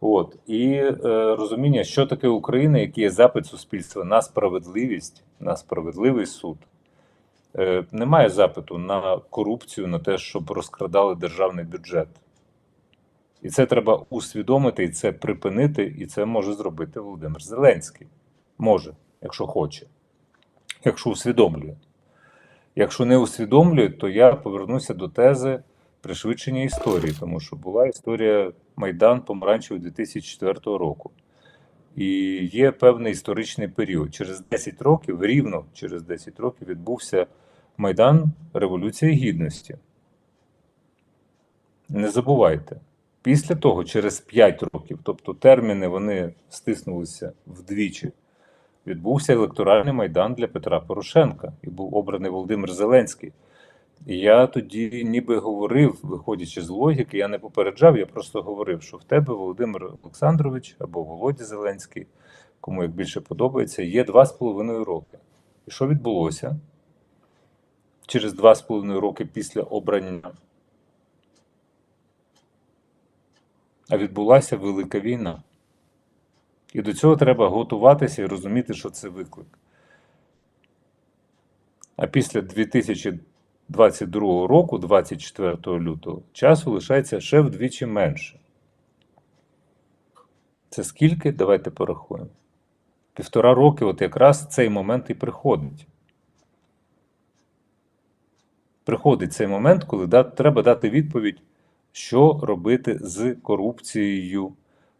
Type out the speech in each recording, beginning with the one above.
От і е, розуміння, що таке Україна, який є запит суспільства на справедливість, на справедливий суд. Е, немає запиту на корупцію, на те, щоб розкрадали державний бюджет. І це треба усвідомити, і це припинити, і це може зробити Володимир Зеленський. Може, якщо хоче, якщо усвідомлює. Якщо не усвідомлює, то я повернуся до тези пришвидшення історії, тому що була історія Майдан Помаранчевий 2004 року. І є певний історичний період. Через 10 років, рівно через 10 років, відбувся Майдан Революції Гідності. Не забувайте. Після того, через 5 років, тобто терміни вони стиснулися вдвічі, відбувся електоральний майдан для Петра Порошенка і був обраний Володимир Зеленський. Я тоді ніби говорив, виходячи з логіки, я не попереджав, я просто говорив, що в тебе Володимир Олександрович або Володя Зеленський, кому як більше подобається, є два з половиною роки. І що відбулося? Через два з половиною роки після обрання. А відбулася велика війна. І до цього треба готуватися і розуміти, що це виклик. А після 2022 року, 24 лютого, часу лишається ще вдвічі менше. Це скільки? Давайте порахуємо. Півтора роки, от якраз цей момент і приходить. Приходить цей момент, коли да, треба дати відповідь, що робити з корупцією,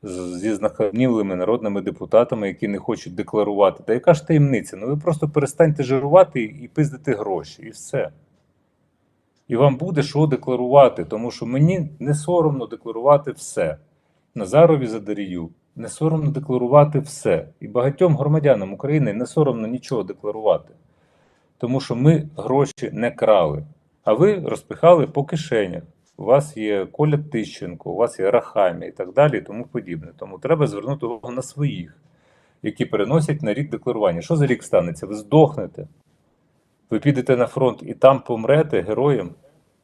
з- зі знахабнілими народними депутатами, які не хочуть декларувати. Та яка ж таємниця? Ну ви просто перестаньте жирувати і пиздити гроші, і все. І вам буде що декларувати, тому що мені не соромно декларувати все. Назарові Задарію не соромно декларувати все. І багатьом громадянам України не соромно нічого декларувати. Тому що ми гроші не крали, а ви розпихали по кишенях. У вас є Коля Тищенко, у вас є Рахамі і так далі, і тому подібне. Тому треба звернути увагу на своїх, які переносять на рік декларування. Що за рік станеться? Ви здохнете. Ви підете на фронт і там помрете героєм,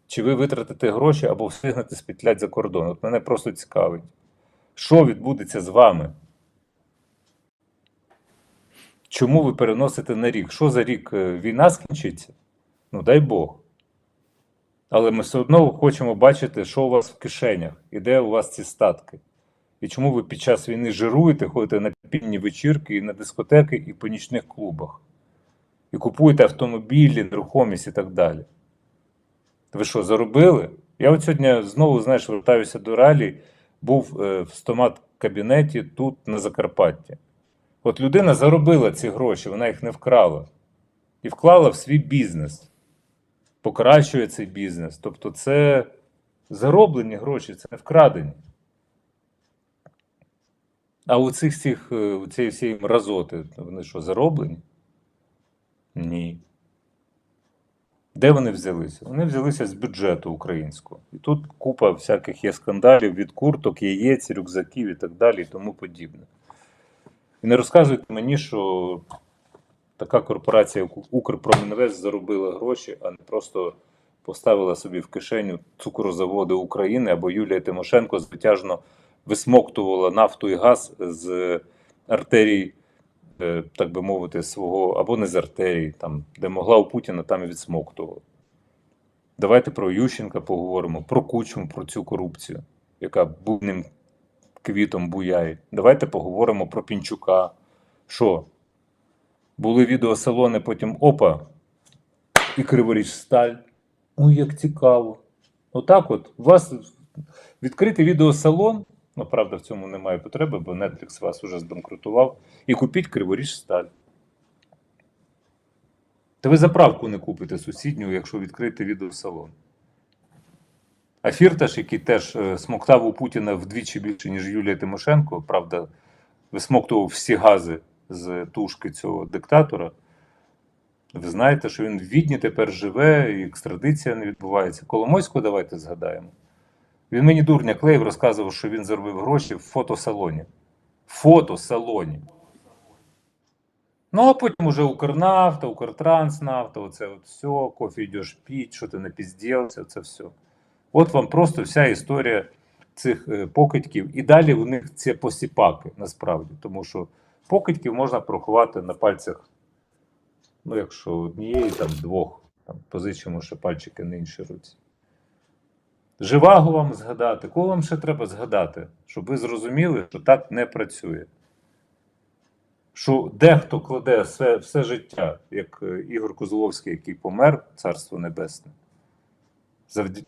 чи ви витратите гроші або встигнете спітлять за кордон? От мене просто цікавить. Що відбудеться з вами? Чому ви переносите на рік? Що за рік е, війна скінчиться? Ну дай Бог. Але ми все одно хочемо бачити, що у вас в кишенях і де у вас ці статки. І чому ви під час війни жируєте, ходите на пільні вечірки, і на дискотеки, і по нічних клубах, і купуєте автомобілі, нерухомість і так далі. Ви що, заробили? Я от сьогодні знову, знаєш, вертаюся до реалій, був е, в стомат-кабінеті тут, на Закарпатті. От людина заробила ці гроші, вона їх не вкрала. І вклала в свій бізнес покращує цей бізнес. Тобто це зароблені гроші, це не вкрадені. А у цих всіх, е, у цієї всієї мразоти, вони що, зароблені? Ні. Де вони взялися? Вони взялися з бюджету українського. І тут купа всяких є скандалів від курток, яєць, рюкзаків і так далі, і тому подібне. І не розказуйте мені, що така корпорація, як Укрпромінвест, заробила гроші, а не просто поставила собі в кишеню цукрозаводи України або Юлія Тимошенко звитяжно висмоктувала нафту і газ з артерій, так би мовити, свого, або не з артерій, там, де могла у Путіна, там і відсмоктувала. Давайте про Ющенка поговоримо, про Кучму, про цю корупцію, яка буйним квітом буяє. Давайте поговоримо про Пінчука. Що? Були відеосалони, потім опа, і Криворіж сталь. Ой, як цікаво. Отак от. У вас відкритий відеосалон, ну, правда, в цьому немає потреби, бо Netflix вас уже збанкрутував. І купіть Криворіж сталь. Та ви заправку не купите сусідню, якщо відкрити відеосалон. А Фірташ, який теж е, смоктав у Путіна вдвічі більше, ніж Юлія Тимошенко, правда, висмоктував всі гази з тушки цього диктатора. Ви знаєте, що він в Відні тепер живе, і екстрадиція не відбувається. Коломойського давайте згадаємо. Він мені дурня клеїв, розказував, що він заробив гроші в фотосалоні. В фотосалоні. Ну, а потім уже Укрнафта, Укртранснафта, оце от все, кофе йдеш піть, що ти напізділся, це все. От вам просто вся історія цих е, покидьків. І далі у них це посіпаки насправді, тому що покидьків можна порахувати на пальцях, ну, якщо однієї, там двох, там, позичимо ще пальчики на іншій руці. Живагу вам згадати, кого вам ще треба згадати, щоб ви зрозуміли, що так не працює. Що дехто кладе все, все життя, як е, Ігор Козловський, який помер, царство небесне, завді...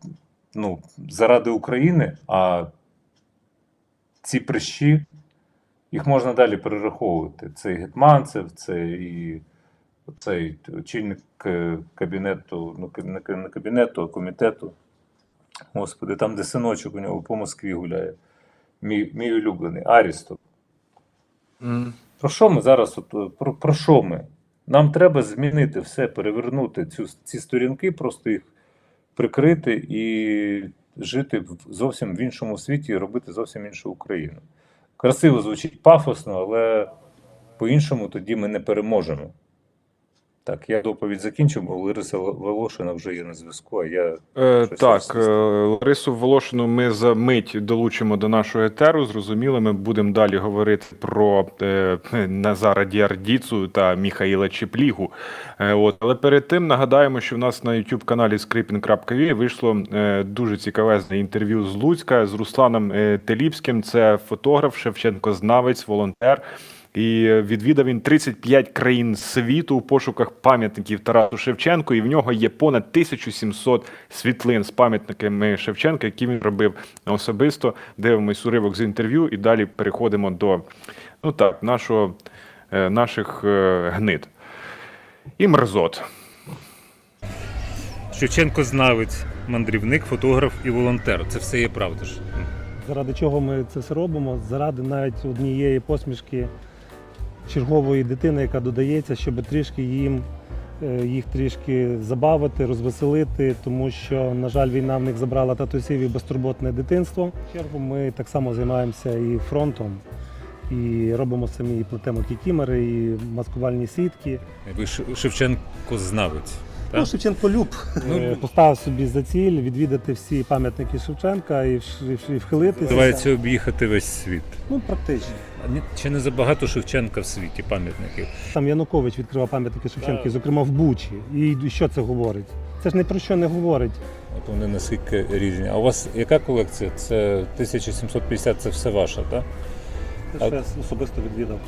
ну, заради України, а ці прищі, їх можна далі перераховувати. Це і Гетманцев, це і цей очільник е, кабінету, ну, не кабінету, а комітету. Господи, там, де синочок у нього по Москві гуляє. Мій, мій улюблений Арістов. Про що ми зараз? От, е, про, про що ми? Нам треба змінити все, перевернути цю, ці сторінки, просто їх прикрити і жити в- зовсім в іншому світі і робити зовсім іншу Україну. Красиво звучить пафосно, але по-іншому тоді ми не переможемо. Так, я доповідь закінчив, бо Лариса Волошина вже є на зв'язку, а я Е, так, е, Ларису Волошину ми за мить долучимо до нашого етеру. Зрозуміло, ми будемо далі говорити про е, Назара Діардіцу та Міхаїла Чеплігу. Е, от. Але перед тим нагадаємо, що в нас на youtube каналі Skripin.ua вийшло е, дуже цікавезне інтерв'ю з Луцька з Русланом е, Теліпським. Це фотограф, Шевченко-знавець, волонтер. І відвідав він 35 країн світу у пошуках пам'ятників Тарасу Шевченку. І в нього є понад 1700 світлин з пам'ятниками Шевченка, які він робив особисто. Дивимось уривок з інтерв'ю і далі переходимо до ну так, нашого, е, наших е, гнид. І мерзот. Шевченко знавець, мандрівник, фотограф і волонтер. Це все є правда ж. Заради чого ми це все робимо? Заради навіть однієї посмішки чергової дитини, яка додається, щоб трішки їм е, їх трішки забавити, розвеселити, тому що, на жаль, війна в них забрала татусів і безтурботне дитинство. Чергу ми так само займаємося і фронтом, і робимо самі і плетемо кікімери, і маскувальні сітки. Ви Шевченко знавець. Ну, Шевченко Люб Ну, Е, поставив собі за ціль відвідати всі пам'ятники Шевченка і вш- і вхилитися. Називається об'їхати весь світ. Ну, практично. А ні- Чи не забагато Шевченка в світі пам'ятників? Там Янукович відкривав пам'ятники Шевченка, зокрема в Бучі. І що це говорить? Це ж ні про що не говорить. От вони наскільки різні. А у вас яка колекція? Це 1750, це все ваша, так? Це ще особисто відвідав.